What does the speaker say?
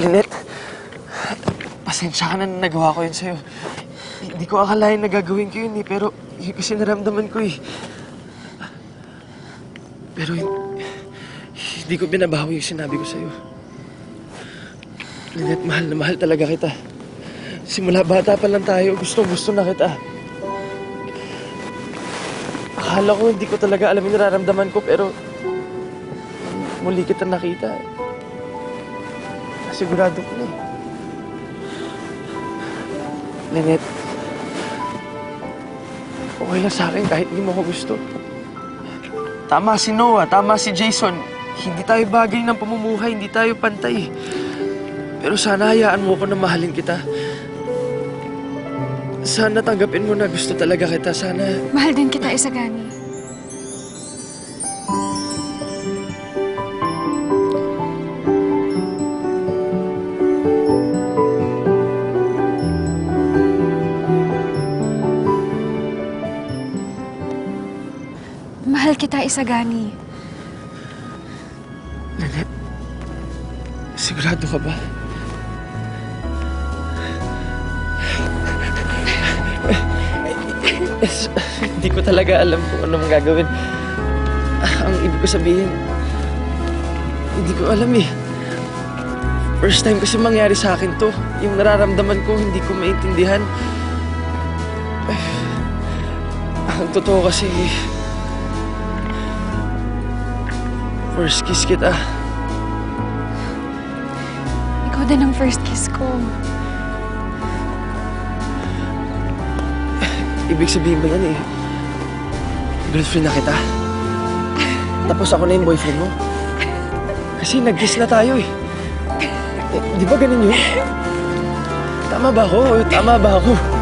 Lynette, pasensya ka na na nagawa ko yun sa'yo. Hindi ko akalain na gagawin ko yun eh, pero yun kasi naramdaman ko eh. Pero hin- hindi ko binabawi yung sinabi ko sa'yo. Lynette, mahal na mahal talaga kita. Simula bata pa lang tayo, gusto gusto na kita. Akala ko hindi ko talaga alam yung nararamdaman ko, pero muli kita nakita. Sigurado ko na eh. Lynette, okay lang sa akin kahit hindi mo ko gusto. Tama si Noah, tama si Jason. Hindi tayo bagay ng pamumuhay, hindi tayo pantay. Pero sana hayaan mo ko na mahalin kita. Sana tanggapin mo na gusto talaga kita. Sana Mahal din kita, Isagani. Mahal kita, Isagani. Lynette, sigurado ka ba? Hindi ko talaga alam kung anong gagawin. Ang ibig ko sabihin, hindi ko alam eh. First time kasi mangyari sa akin to. Yung nararamdaman ko, hindi ko maintindihan. Ang totoo kasi, first kiss kita. Ikaw din ang first kiss ko. Ibig sabihin ba yan eh? Girlfriend na kita. Tapos ako na yung boyfriend mo. Kasi nag-kiss na tayo eh. eh di ba ganun yun? Tama ba ako? Tama ba ako?